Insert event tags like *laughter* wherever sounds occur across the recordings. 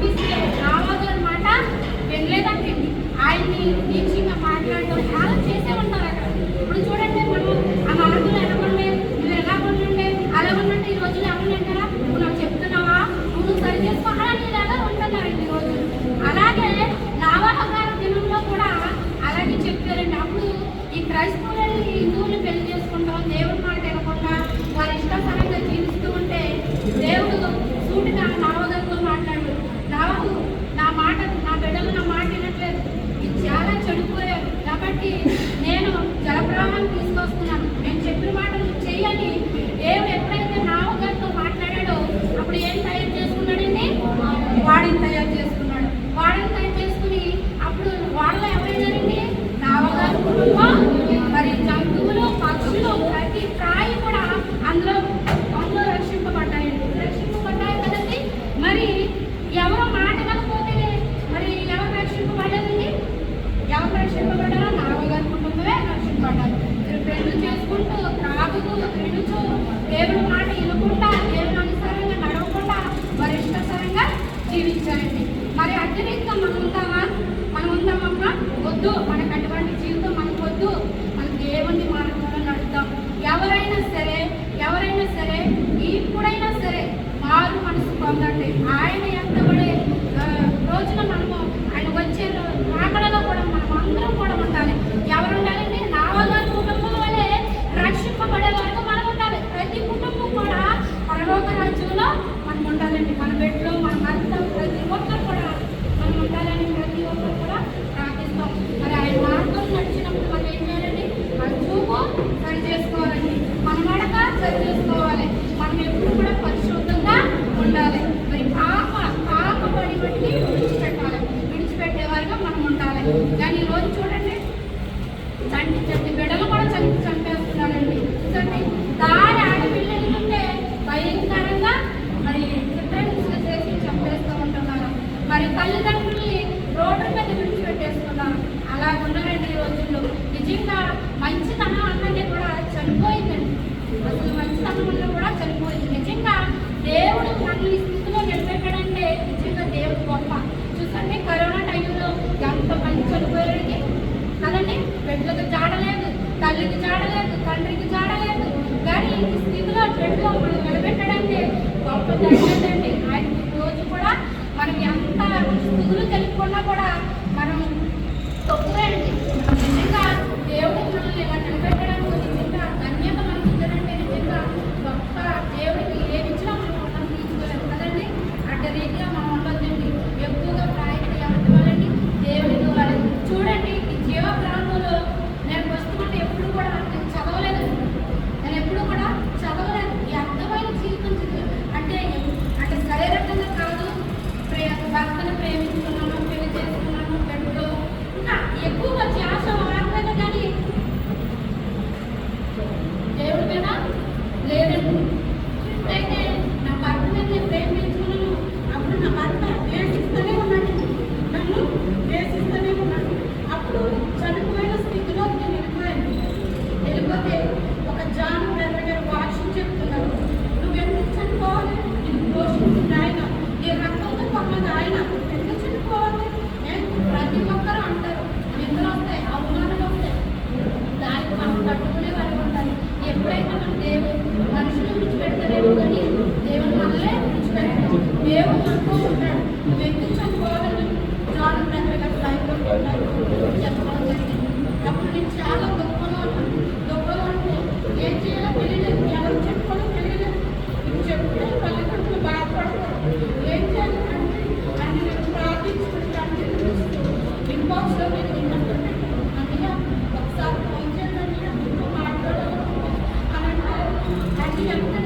Gracias. తీసుకొస్తున్నాను. నేను చెప్పిన మాటలు చేయండి. can *laughs*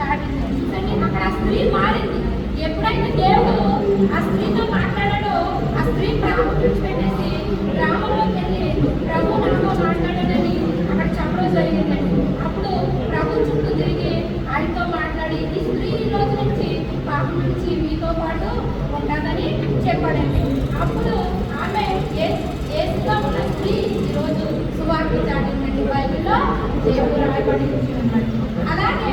అక్కడ స్త్రీ మారింది. ఎప్పుడైతే ఆ స్త్రీతో మాట్లాడాడో ఆ స్త్రీ రాము విడిచిపెట్టేసి రాములోకి వెళ్ళి ప్రభు నాతో మాట్లాడాడని అక్కడ చెప్పడం జరిగిందండి. అప్పుడు ప్రభు చుట్టూ తిరిగి ఆయనతో మాట్లాడి ఈ స్త్రీ ఈ రోజు మీతో పాటు ఉంటుందని చెప్పాడండి. అప్పుడు ఆమె స్త్రీ ఈరోజు సువార్త చాటిందండి బైబిల్లో దేవుడు రాయబడి అలాగే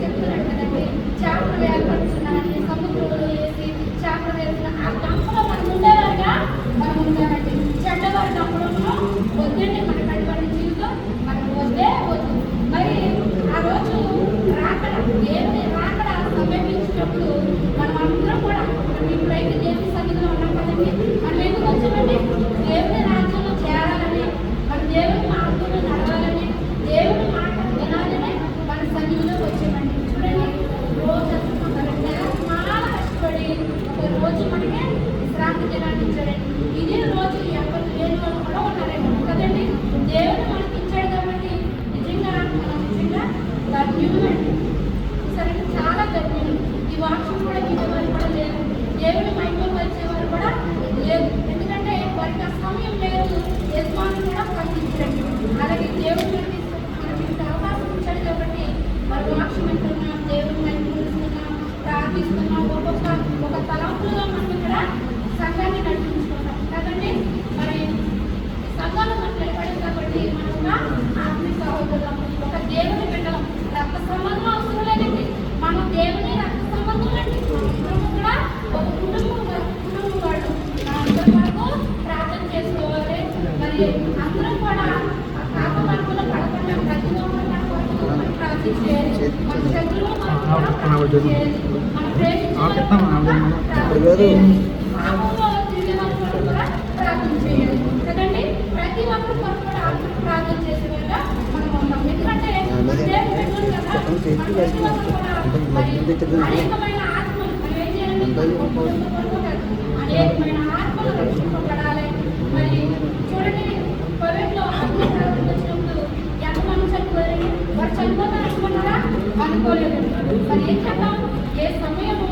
చెప్తున్నాను. didn't Thank you. ఏ సమయంలో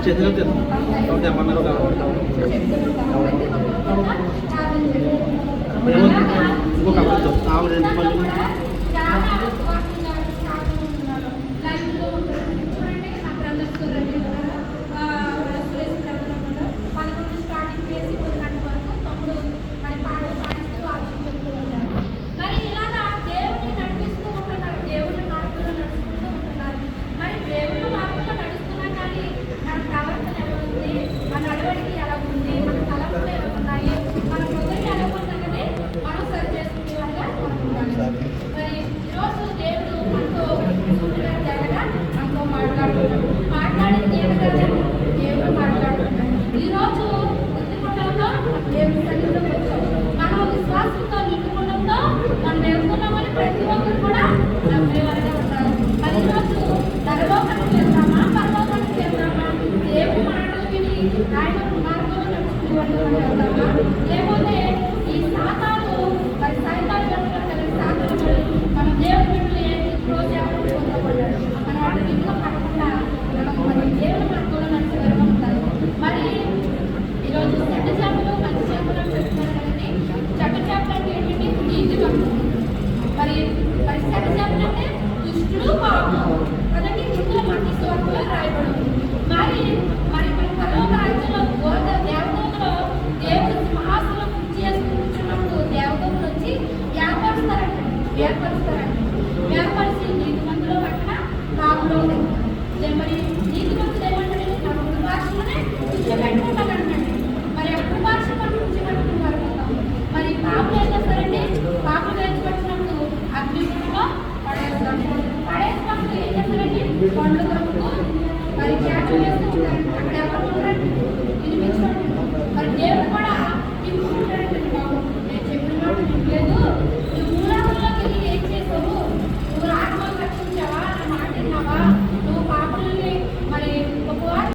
చేతిలో తెలు- కాబట్టి ఏమన్నారో కావాలి. ఇంకొక అబ్బాయి చెప్తా. ఆవిడ